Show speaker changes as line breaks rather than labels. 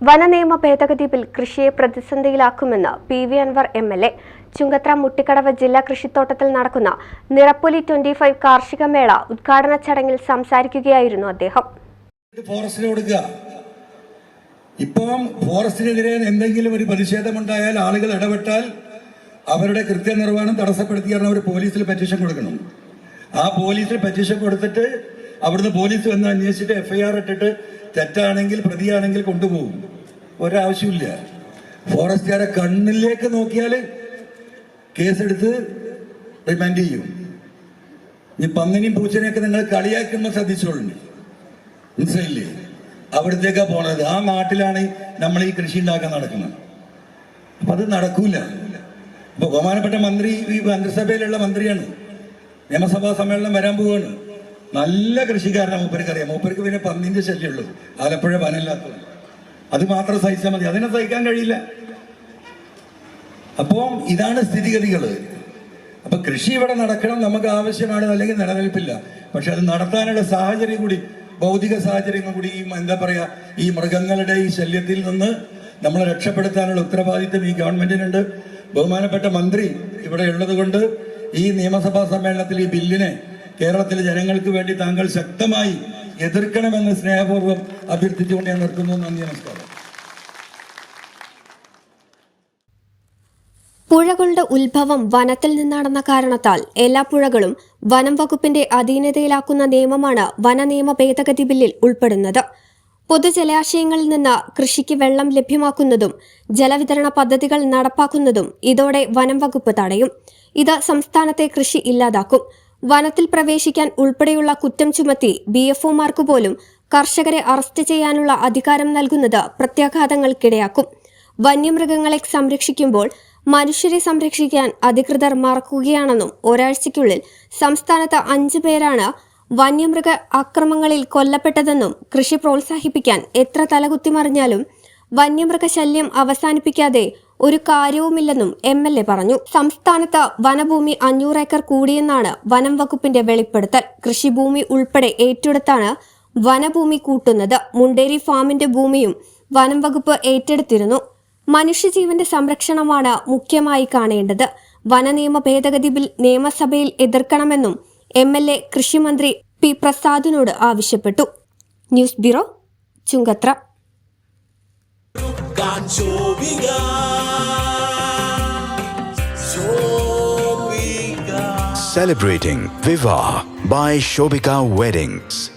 വനനിയമ ഭേദഗതി ബിൽ കൃഷിയെ പ്രതിസന്ധിയിലാക്കുമെന്ന് P V Anvar M L A. Chungathara Muttikkadavu ജില്ലാ കൃഷിത്തോട്ടത്തിൽ നടക്കുന്ന നിറപ്പൊലി ട്വന്റി ഫൈവ് കാർഷിക മേള ഉദ്ഘാടന ചടങ്ങിൽ സംസാരിക്കുകയായിരുന്നു അദ്ദേഹം.
ഇപ്പം ഫോറസ്റ്റിനെതിരെ എന്തെങ്കിലും ഒരു പ്രതിഷേധമുണ്ടായാൽ ആളുകൾ ഇടപെട്ടാൽ അവരുടെ കൃത്യനിർവഹണം തടസ്സപ്പെടുത്തിയാണ് അവർ പോലീസിൽ പെറ്റീഷൻ കൊടുക്കണം ആ പോലീസിൽ പെറ്റീഷൻ കൊടുത്തിട്ട് അവിടുന്ന് പോലീസ് വന്ന് അന്വേഷിച്ചിട്ട് എഫ്ഐആർ ഇട്ടിട്ട് തെറ്റാണെങ്കിൽ പ്രതിയാണെങ്കിൽ കൊണ്ടുപോകും. ഒരാവശ്യമില്ല ഫോറസ്റ്റുകാരെ കണ്ണിലേക്ക് നോക്കിയാൽ കേസെടുത്ത് റിമാൻഡ് ചെയ്യും. ഈ പന്നിനെയും പൂച്ചനെയൊക്കെ നിങ്ങൾ കളിയാക്കുമ്പോൾ ശ്രദ്ധിച്ചോളൂ. മനസ്സിലായില്ലേ? അവിടത്തേക്കാ പോണത്. ആ നാട്ടിലാണ് നമ്മൾ ഈ കൃഷി ഉണ്ടാക്കാൻ നടക്കുന്നത്. അപ്പൊ അത് നടക്കൂല. ബഹുമാനപ്പെട്ട മന്ത്രി ഈ മന്ത്രിസഭയിലുള്ള മന്ത്രിയാണ്. നിയമസഭാ സമ്മേളനം വരാൻ പോവാണ്. നല്ല കൃഷിക്കാരനാണ് മൂപ്പർക്ക് അറിയാം മൂപ്പർക്ക് പിന്നെ പന്നിന്റെ ശല്യമുള്ളൂ ആലപ്പുഴ വനമില്ലാത്തത്. അത് മാത്രം സഹിച്ചാൽ മതി. അതിനെ സഹിക്കാൻ കഴിയില്ല. അപ്പോൾ ഇതാണ് സ്ഥിതിഗതികൾ അപ്പൊ കൃഷി ഇവിടെ നടക്കണം നമുക്ക് ആവശ്യമാണ് അല്ലെങ്കിൽ നിലനിൽപ്പില്ല. പക്ഷെ അത് നടത്താനുള്ള സാഹചര്യം കൂടി ഭൗതിക സാഹചര്യങ്ങൾ കൂടി ഈ എന്താ പറയാ ഈ മൃഗങ്ങളുടെ ഈ ശല്യത്തിൽ നിന്ന് നമ്മളെ രക്ഷപ്പെടുത്താനുള്ള ഉത്തരവാദിത്വം ഈ ഗവൺമെന്റിനുണ്ട്. ബഹുമാനപ്പെട്ട മന്ത്രി ഇവിടെ ഉള്ളത് കൊണ്ട് ഈ നിയമസഭാ സമ്മേളനത്തിൽ ഈ ബില്ലിനെ കേരളത്തിലെ ജനങ്ങൾക്ക് വേണ്ടി താങ്കൾ ശക്തമായി എതിർക്കണമെന്ന് സ്നേഹപൂർവം അഭ്യർത്ഥിച്ചുകൊണ്ട് ഞാൻ നിർത്തുന്നു. നന്ദി നമസ്കാരം.
പുഴകളുടെ ഉത്ഭവം വനത്തിൽ നിന്നാണെന്ന കാരണത്താൽ എല്ലാ പുഴകളും വനം വകുപ്പിന്റെ അധീനതയിലാക്കുന്ന നിയമമാണ് വനനിയമ ഭേദഗതി ബില്ലിൽ ഉൾപ്പെടുന്നത്. പൊതുജലാശയങ്ങളിൽ നിന്ന് കൃഷിക്ക് വെള്ളം ലഭ്യമാക്കുന്നതും ജലവിതരണ പദ്ധതികൾ നടപ്പാക്കുന്നതും ഇതോടെ വനം വകുപ്പ് തടയും. ഇത് സംസ്ഥാനത്തെ കൃഷി ഇല്ലാതാക്കും. വനത്തിൽ പ്രവേശിക്കാൻ ഉൾപ്പെടെയുള്ള കുറ്റം ചുമത്തി ബി എഫ് ഒമാർക്ക് പോലും കർഷകരെ അറസ്റ്റ് ചെയ്യാനുള്ള അധികാരം നൽകുന്നത് പ്രത്യാഘാതങ്ങൾക്കിടയാക്കും. വന്യമൃഗങ്ങളെ സംരക്ഷിക്കുമ്പോൾ മനുഷ്യരെ സംരക്ഷിക്കാൻ അധികൃതർ മറക്കുകയാണെന്നും ഒരാഴ്ചയ്ക്കുള്ളിൽ സംസ്ഥാനത്ത് അഞ്ചു പേരാണ് വന്യമൃഗ അക്രമങ്ങളിൽ കൊല്ലപ്പെട്ടതെന്നും കൃഷി പ്രോത്സാഹിപ്പിക്കാൻ എത്ര തലകുത്തിമറിഞ്ഞാലും വന്യമൃഗശല്യം അവസാനിപ്പിക്കാതെ ഒരു കാര്യവുമില്ലെന്നും എം എൽ എ പറഞ്ഞു. സംസ്ഥാനത്ത് വനഭൂമി അഞ്ഞൂറ് ഏക്കർ കൂടിയെന്നാണ് വനം വകുപ്പിന്റെ വെളിപ്പെടുത്തൽ. കൃഷിഭൂമി ഉൾപ്പെടെ ഏറ്റെടുത്താണ് വനഭൂമി കൂട്ടുന്നത്. മുണ്ടേരി ഫാമിന്റെ ഭൂമിയും വനം വകുപ്പ് ഏറ്റെടുത്തിരുന്നു. മനുഷ്യജീവന്റെ സംരക്ഷണമാണ് മുഖ്യമായി കാണേണ്ടത്. വനനിയമ ഭേദഗതി ബിൽ നിയമസഭയിൽ എതിർക്കണമെന്നും എം എൽ എ കൃഷിമന്ത്രി പി പ്രസാദിനോട് ആവശ്യപ്പെട്ടു. News bureau Chungathara.
Celebrating Viva by Shobika Weddings.